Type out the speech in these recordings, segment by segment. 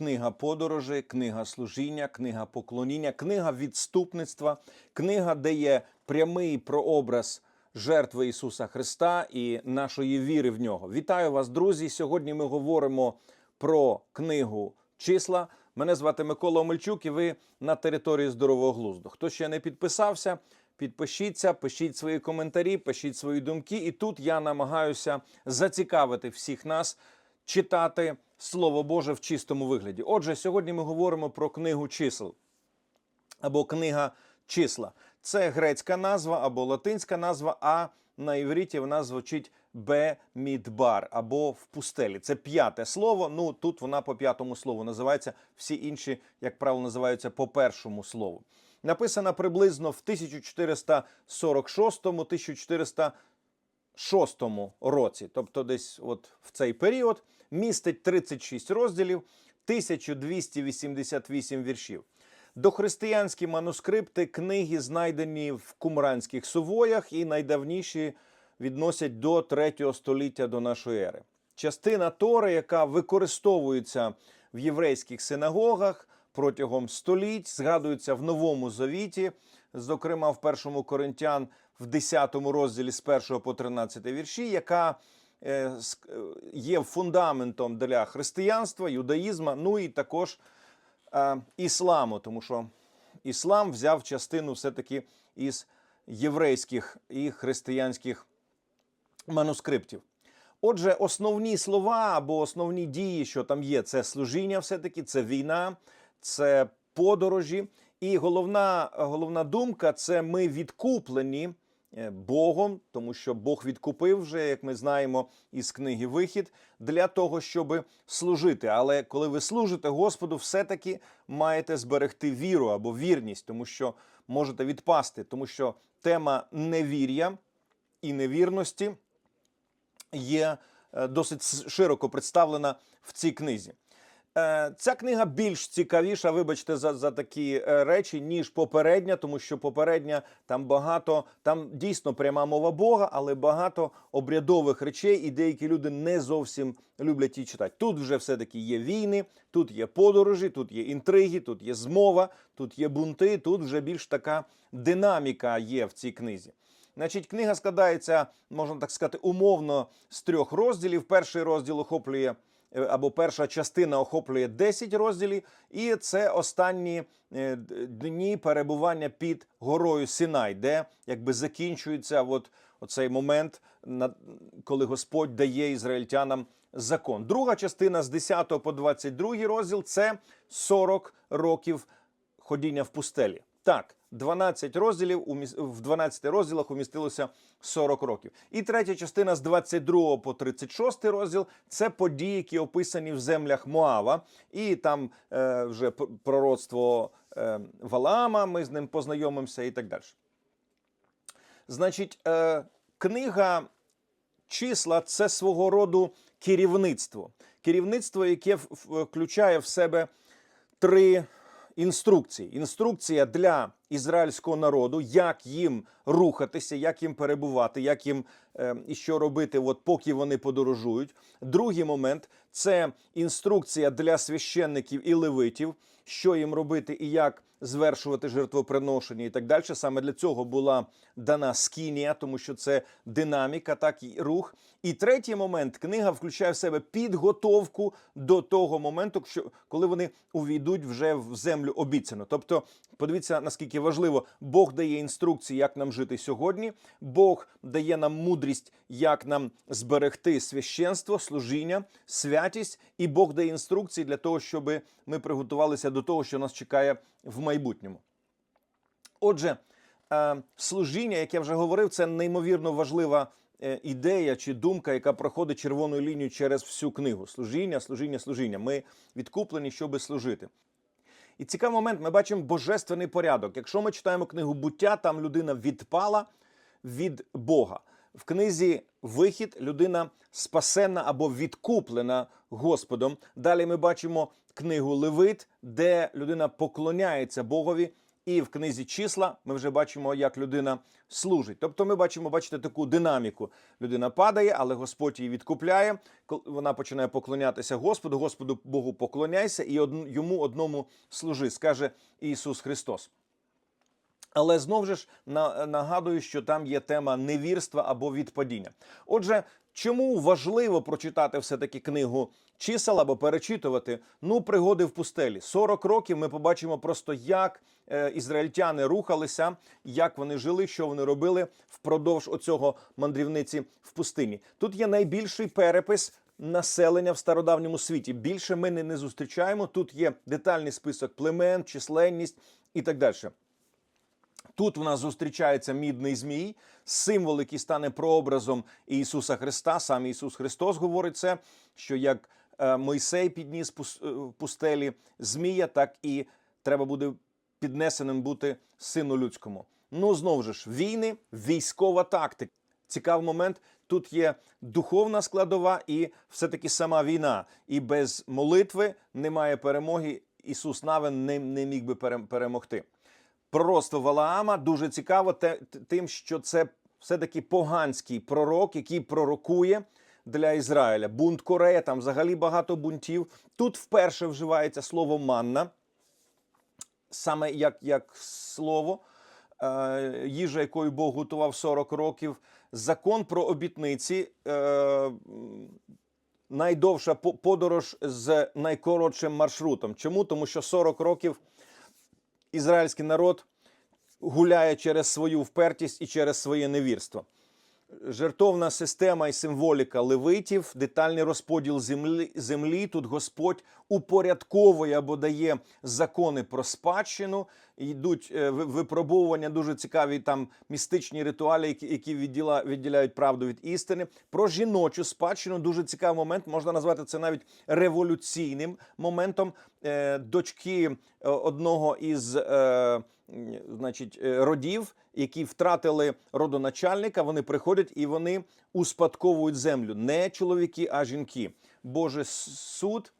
книга подорожей, книга служіння, книга поклоніння, книга відступництва, книга, де є прямий прообраз жертви Ісуса Христа і нашої віри в нього. Вітаю вас, друзі! Сьогодні ми говоримо про книгу числа. Мене звати Микола Омельчук, і ви на території здорового глузду. Хто ще не підписався, підпишіться, пишіть свої коментарі, пишіть свої думки. І тут я намагаюся зацікавити всіх нас читати Слово Боже в чистому вигляді. Отже, сьогодні ми говоримо про книгу чисел або книга числа. Це грецька назва або латинська назва, а на івриті вона звучить Бе-Мідбар або в пустелі. Це п'яте слово. Ну тут вона по п'ятому слову називається. Всі інші, як правило, називаються по першому слову. Написана приблизно в 1446-1406 році, тобто десь от в цей період, містить 36 розділів, 1288 віршів. Дохристиянські манускрипти книги знайдені в кумранських сувоях і найдавніші відносять до 3 століття до нашої ери. Частина Тори, яка використовується в єврейських синагогах протягом століть, згадується в Новому Завіті, зокрема в першому Коринтян в 10 розділі з 1 по 13 вірші, яка є фундаментом для християнства, юдаїзму, ну і також е, ісламу, тому що іслам взяв частину все-таки із єврейських і християнських манускриптів. Отже, основні слова або основні дії, що там є, це служіння, все-таки, це війна, це подорожі. І головна, головна думка це ми відкуплені е, Богом, тому що Бог відкупив вже, як ми знаємо, із книги Вихід, для того, щоб служити. Але коли ви служите Господу, все-таки маєте зберегти віру або вірність, тому що можете відпасти, тому що тема невір'я і невірності є е, досить широко представлена в цій книзі. Е, Ця книга більш цікавіша, вибачте, за, за такі е, речі, ніж попередня, тому що попередня там багато, там дійсно пряма мова Бога, але багато обрядових речей, і деякі люди не зовсім люблять її читати. Тут вже все-таки є війни, тут є подорожі, тут є інтриги, тут є змова, тут є бунти, тут вже більш така динаміка є в цій книзі. Значить, книга складається, можна так сказати, умовно з трьох розділів. Перший розділ охоплює або перша частина охоплює 10 розділів, і це останні е, дні перебування під горою Синай, де якби закінчується от, оцей момент, коли Господь дає ізраїльтянам закон. Друга частина з 10 по 22 розділ це 40 років ходіння в пустелі. Так, 12 розділів в 12 розділах умістилося 40 років. І третя частина з 22 по 36 розділ це події, які описані в землях Моава. І там е, вже пророцтво е, Валаама, ми з ним познайомимося і так далі. Значить, е, книга числа це свого роду керівництво. Керівництво, яке включає в себе три інструкції: інструкція для ізраїльського народу, як їм рухатися, як їм перебувати, як їм е, і що робити, от поки вони подорожують. Другий момент це інструкція для священників і левитів, що їм робити і як звершувати жертвоприношення і так далі. Саме для цього була дана скінія, тому що це динаміка, так і рух. І третій момент книга включає в себе підготовку до того моменту, що коли вони увійдуть вже в землю обіцяну. Тобто, подивіться наскільки важливо, Бог дає інструкції, як нам жити сьогодні. Бог дає нам мудрість, як нам зберегти священство, служіння, святість, і Бог дає інструкції для того, щоб ми приготувалися до того, що нас чекає в майбутньому. Отже, е, служіння, як я вже говорив, це неймовірно важлива е, ідея чи думка, яка проходить червоною лінією через всю книгу. Служіння, служіння, служіння. Ми відкуплені, щоби служити. І цікавий момент, ми бачимо божественний порядок. Якщо ми читаємо книгу буття, там людина відпала від Бога. В книзі Вихід людина спасена або відкуплена Господом. Далі ми бачимо книгу Левит, де людина поклоняється Богові І в книзі числа ми вже бачимо, як людина служить. Тобто, ми бачимо, бачите, таку динаміку. Людина падає, але Господь її відкупляє. Вона починає поклонятися Господу. Господу Богу поклоняйся і йому одному служи, скаже Ісус Христос. Але знову ж на- нагадую, що там є тема невірства або відпадіння. Отже, чому важливо прочитати все-таки книгу чисел або перечитувати? Ну, пригоди в пустелі. 40 років ми побачимо просто, як е, ізраїльтяни рухалися, як вони жили, що вони робили впродовж оцього мандрівниці в пустині. Тут є найбільший перепис населення в стародавньому світі. Більше ми не зустрічаємо. Тут є детальний список племен, численність і так далі. Тут в нас зустрічається мідний змій, символ, який стане прообразом Ісуса Христа. Сам Ісус Христос говорить це, що як е, Мойсей підніс е, пустелі змія, так і треба буде піднесеним бути сину людському. Ну знову ж війни, військова тактика. Цікавий момент. Тут є духовна складова і все-таки сама війна. І без молитви немає перемоги. Ісус Навин не, не міг би перемогти пророцтво Валаама дуже цікаво те- тим, що це все-таки поганський пророк, який пророкує для Ізраїля. Бунт Корея, там взагалі багато бунтів. Тут вперше вживається слово манна, саме як, як слово, е, їжа, якою Бог готував 40 років. Закон про обітниці. Е, Найдовша подорож з найкоротшим маршрутом. Чому? Тому що 40 років ізраїльський народ гуляє через свою впертість і через своє невірство. Жертовна система і символіка левитів, детальний розподіл землі, землі. Тут Господь упорядковує або дає закони про спадщину. Йдуть е, випробовування, дуже цікаві там містичні ритуали, які, які відділа, відділяють правду від істини. Про жіночу спадщину дуже цікавий момент. Можна назвати це навіть революційним моментом. Е, дочки е, одного із значить, родів, які втратили родоначальника, вони приходять і вони успадковують землю. Не чоловіки, а жінки. Боже суд.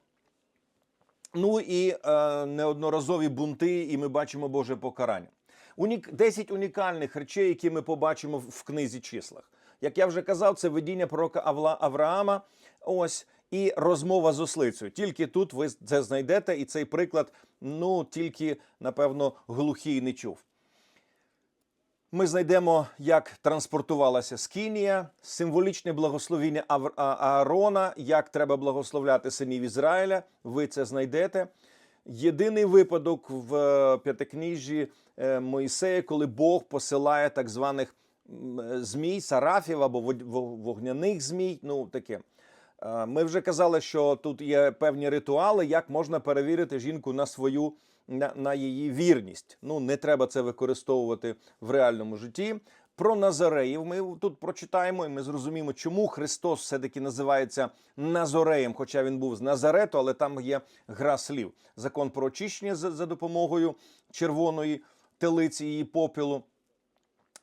Ну і е, неодноразові бунти, і ми бачимо Боже покарання. Унік... 10 унікальних речей, які ми побачимо в- книзі числах. Як я вже казав, це видіння пророка Авла... Авраама. Ось і розмова з ослицею. Тільки тут ви це знайдете, і цей приклад, ну тільки напевно глухий не чув. Ми знайдемо, як транспортувалася Скинія, символічне благословіння Аарона, як треба благословляти синів Ізраїля. Ви це знайдете. Єдиний випадок в е, п'ятикніжжі е, Моїсея, коли Бог посилає так званих е, змій, сарафів або вогняних змій. Ну таке. Е, Ми вже казали, що тут є певні ритуали, як можна перевірити жінку на свою на, на її вірність. Ну не треба це використовувати в реальному житті. Про Назареїв ми тут прочитаємо, і ми зрозуміємо, чому Христос все-таки називається Назореєм, хоча він був з Назарету, але там є гра слів. Закон про очищення за, за допомогою червоної телиці її попілу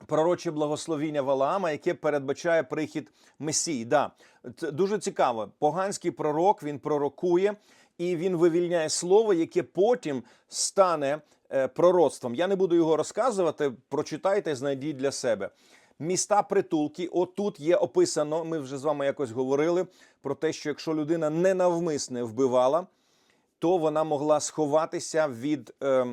пророче благословіння Валаама, яке передбачає прихід Месії. Да, це дуже цікаво. Поганський пророк він пророкує і він вивільняє слово, яке потім стане е, пророцтвом. Я не буду його розказувати. Прочитайте, знайдіть для себе. Міста притулки, отут є описано. Ми вже з вами якось говорили про те, що якщо людина ненавмисне вбивала, то вона могла сховатися від е,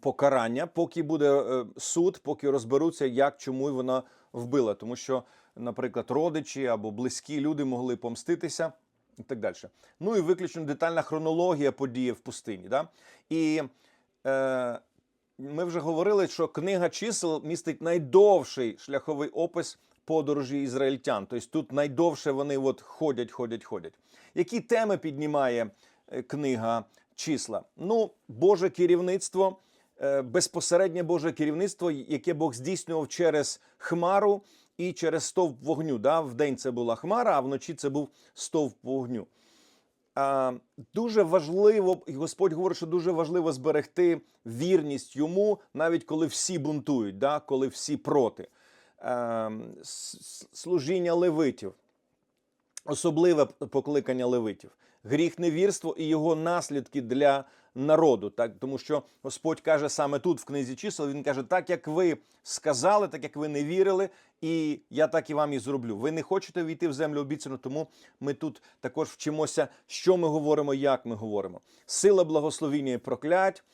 покарання, поки буде е, суд, поки розберуться, як чому вона вбила. Тому що, наприклад, родичі або близькі люди могли помститися і так далі. Ну і виключно детальна хронологія події в пустині. Да? І е, ми вже говорили, що книга чисел містить найдовший шляховий опис подорожі ізраїльтян. Тобто тут найдовше вони от ходять, ходять, ходять. Які теми піднімає е, книга числа? Ну, Боже керівництво, е, безпосереднє Боже керівництво, яке Бог здійснював через хмару і через стовп вогню. Да? Вдень це була хмара, а вночі це був стовп вогню. Дуже важливо, і Господь говорить, що дуже важливо зберегти вірність йому, навіть коли всі бунтують, да? коли всі проти. С- служіння левитів, особливе покликання левитів. гріх невірство і його наслідки для народу. Так, тому що Господь каже саме тут, в книзі чисел, він каже: так як ви сказали, так як ви не вірили, і я так і вам і зроблю. Ви не хочете війти в землю обіцяну, тому ми тут також вчимося, що ми говоримо, як ми говоримо. Сила благословіння і проклять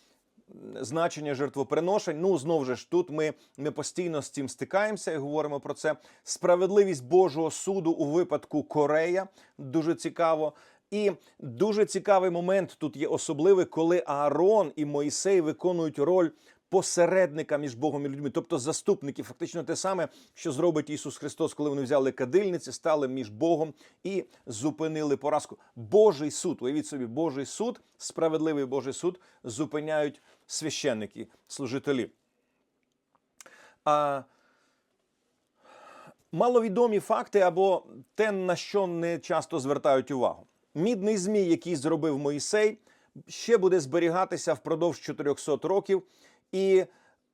значення жертвоприношень. Ну, знову ж тут ми, ми постійно з цим стикаємося і говоримо про це. Справедливість Божого суду у випадку Корея дуже цікаво. І дуже цікавий момент тут є особливий, коли Аарон і Моїсей виконують роль посередника між Богом і людьми, тобто заступники, фактично те саме, що зробить Ісус Христос, коли вони взяли кадильниці, стали між Богом і зупинили поразку. Божий суд, уявіть собі, Божий суд, справедливий Божий суд зупиняють священники, служителі. А маловідомі факти або те, на що не часто звертають увагу. Мідний змій, який зробив Моїсей, ще буде зберігатися впродовж 400 років, і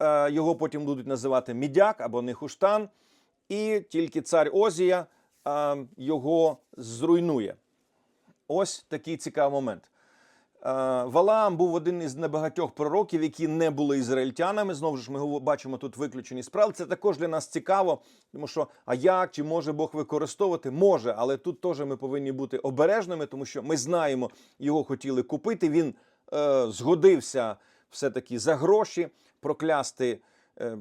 е, його потім будуть називати мідяк або нехуштан, і тільки цар Озія е, його зруйнує. Ось такий цікавий момент. Е, Валаам був один із небагатьох пророків, які не були ізраїльтянами. Знову ж ми бачимо тут виключені справи. Це також для нас цікаво, тому що а як чи може Бог використовувати? Може, але тут теж ми повинні бути обережними, тому що ми знаємо, його хотіли купити. Він е, згодився все-таки за гроші проклясти. Е,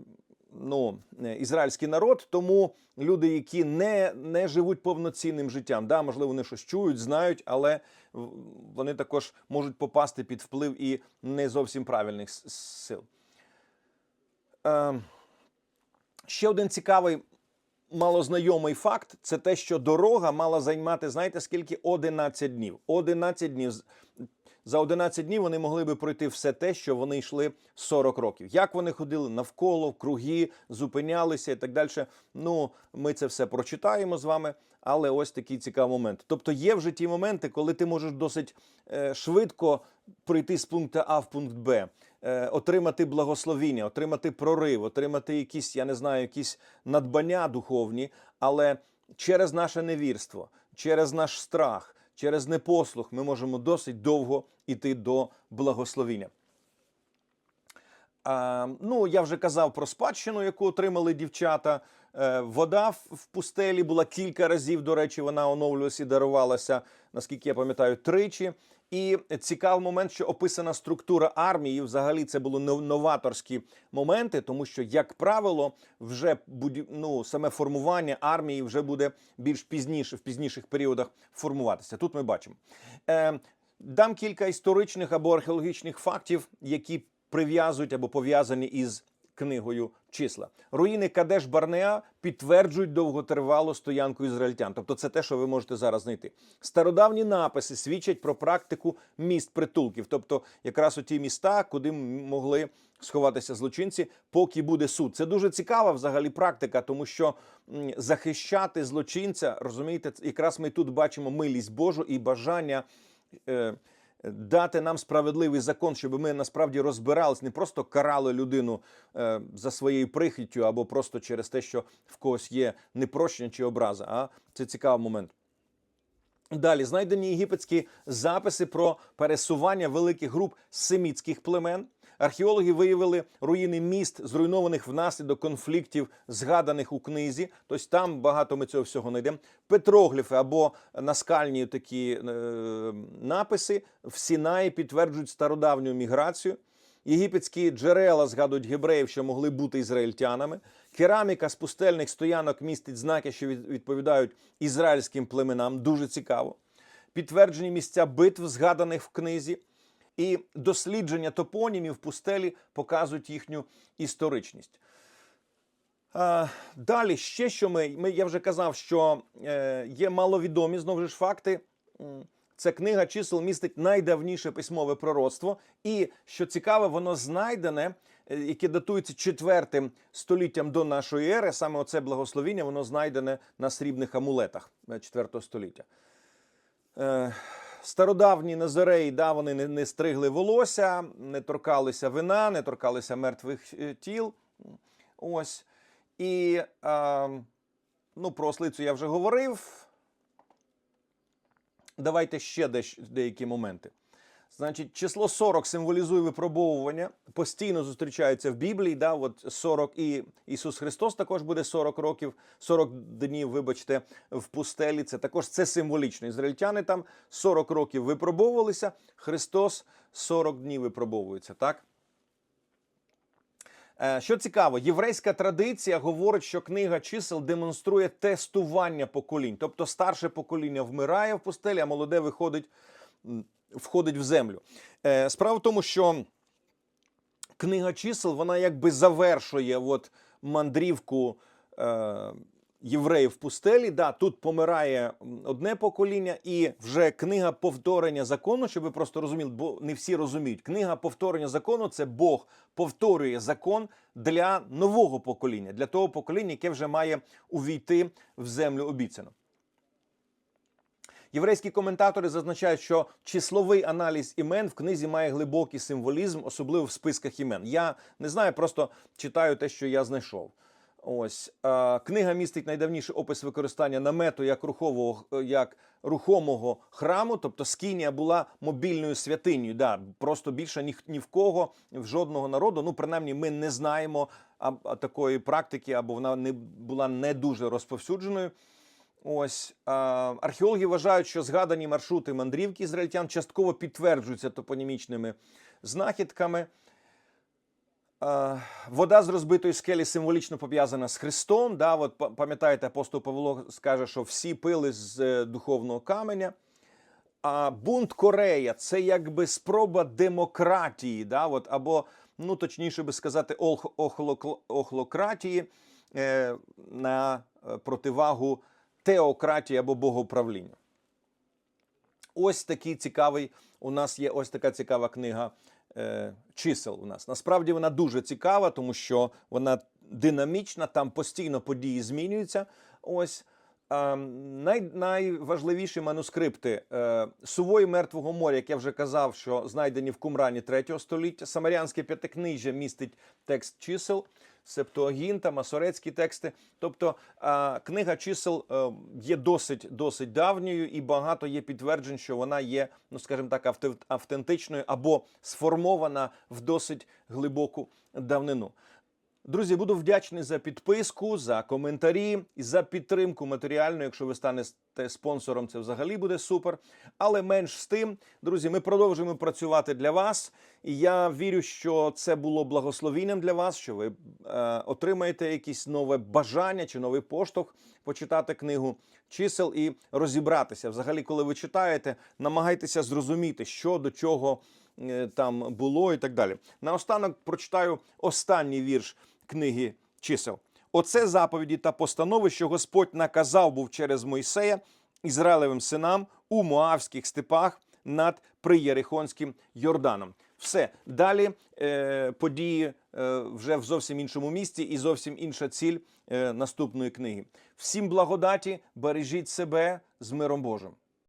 ну, е, ізраїльський народ, тому люди, які не, не живуть повноцінним життям, да, можливо, вони щось чують, знають, але вони також можуть попасти під вплив і не зовсім правильних сил. Е, ще один цікавий, малознайомий факт це те, що дорога мала займати, знаєте, скільки? 11 днів. 11 днів. За 11 днів вони могли би пройти все те, що вони йшли 40 років. Як вони ходили навколо, в круги, зупинялися і так далі. Ну, ми це все прочитаємо з вами. Але ось такий цікавий момент. Тобто є в житті моменти, коли ти можеш досить е, швидко прийти з пункту А в пункт Б, е, отримати благословіння, отримати прорив, отримати якісь, я не знаю, якісь надбання духовні, але через наше невірство, через наш страх, через непослух ми можемо досить довго йти до благословіння. А, ну, я вже казав про спадщину, яку отримали дівчата. Е, вода в в пустелі була кілька разів. До речі, вона оновлювалася і дарувалася, наскільки я пам'ятаю, тричі. І цікавий момент, що описана структура армії. Взагалі це були новаторські моменти, тому що, як правило, вже ну, саме формування армії вже буде більш пізніше, в пізніших періодах формуватися. Тут ми бачимо. Е, дам кілька історичних або археологічних фактів, які прив'язують або пов'язані із книгою числа. Руїни Кадеш Барнеа підтверджують довготривалу стоянку ізраїльтян. Тобто, це те, що ви можете зараз знайти. Стародавні написи свідчать про практику міст притулків, тобто якраз оті міста, куди могли сховатися злочинці, поки буде суд. Це дуже цікава взагалі практика, тому що захищати злочинця, розумієте, якраз ми тут бачимо милість Божу і бажання. Е, дати нам справедливий закон, щоб ми насправді розбирались, не просто карали людину е, за своєю прихиттю або просто через те, що в когось є непрощення чи образа. А це цікавий момент. Далі знайдені єгипетські записи про пересування великих груп семітських племен. Археологи виявили руїни міст, зруйнованих внаслідок конфліктів, згаданих у книзі. Тобто там багато ми цього всього знайдемо. Петрогліфи або наскальні такі е, написи в Сінаї підтверджують стародавню міграцію. Єгипетські джерела згадують гебреїв, що могли бути ізраїльтянами. Кераміка з пустельних стоянок містить знаки, що відповідають ізраїльським племенам. Дуже цікаво. Підтверджені місця битв, згаданих в книзі. І дослідження топонімів пустелі показують їхню історичність. Далі ще що ми, ми я вже казав, що е, є маловідомі знову ж факти. Це книга чисел містить найдавніше письмове пророцтво, і що цікаве, воно знайдене, е, яке датується четвертим століттям до нашої ери. Саме оце благословіння, воно знайдене на срібних амулетах 4 століття. Стародавні назареї, да, вони не, не стригли волосся, не торкалися вина, не торкалися мертвих е, тіл. Ось. І е, ну, про ослицю я вже говорив. Давайте ще деякі моменти. Значить, число 40 символізує випробовування, постійно зустрічається в Біблії. Да, от 40 і Ісус Христос також буде 40 років, 40 днів, вибачте, в пустелі. Це також це символічно. Ізраїльтяни там 40 років випробовувалися, Христос 40 днів випробовується. Так? Е, Що цікаво, єврейська традиція говорить, що книга чисел демонструє тестування поколінь. Тобто старше покоління вмирає в пустелі, а молоде виходить, входить в землю. Е, Справа в тому, що книга чисел вона якби завершує от мандрівку е, євреїв в пустелі. Да, тут помирає одне покоління, і вже книга повторення закону, щоб ви просто розуміли, бо не всі розуміють. Книга повторення закону це Бог повторює закон для нового покоління, для того покоління, яке вже має увійти в землю обіцяну. Єврейські коментатори зазначають, що числовий аналіз імен в книзі має глибокий символізм, особливо в списках імен. Я не знаю, просто читаю те, що я знайшов. Ось е, книга містить найдавніший опис використання намету як рухового е, як рухомого храму, тобто Скінія була мобільною святинею. Да, просто більше ні, ні в кого, в жодного народу. Ну, принаймні, ми не знаємо а, а, такої практики, або вона не була не дуже розповсюдженою. Ось а, археологи вважають, що згадані маршрути мандрівки ізраїльтян частково підтверджуються топонімічними знахідками. А, вода з розбитої скелі символічно пов'язана з Христом. Да, от пам'ятаєте, апостол Павло скаже, що всі пили з е, духовного каменя. А бунт Корея це якби спроба демократії, да, от, або, ну точніше би сказати, охлократії е, на е, противагу теократії або богоуправлінню. Ось такий цікавий. У нас є ось така цікава книга е, чисел. У нас насправді вона дуже цікава, тому що вона динамічна, там постійно події змінюються. Ось най, найважливіші манускрипти е, Сувої Мертвого моря, як я вже казав, що знайдені в Кумрані 3 століття. Самарянське п'ятикнижжя містить текст чисел. Септуагінта, масорецькі тексти. Тобто е, книга чисел е, є досить досить давньою, і багато є підтверджень, що вона є, ну скажімо так, авте- автентичною або сформована в досить глибоку давнину. Друзі, буду вдячний за підписку, за коментарі і за підтримку матеріальну. Якщо ви станете спонсором, це взагалі буде супер. Але менш з тим, друзі, ми продовжуємо працювати для вас. І я вірю, що це було благословінням для вас, що ви е, отримаєте якесь нове бажання чи новий поштовх почитати книгу чисел і розібратися. Взагалі, коли ви читаєте, намагайтеся зрозуміти, що до чого е, там було і так далі. Наостанок прочитаю останній вірш книги чисел. Оце заповіді та постанови, що Господь наказав був через Мойсея Ізраїлевим синам у Моавських степах над Приєрихонським Йорданом. Все далі е, події е, вже в зовсім іншому місці і зовсім інша ціль е, наступної книги. Всім благодаті, бережіть себе з миром Божим.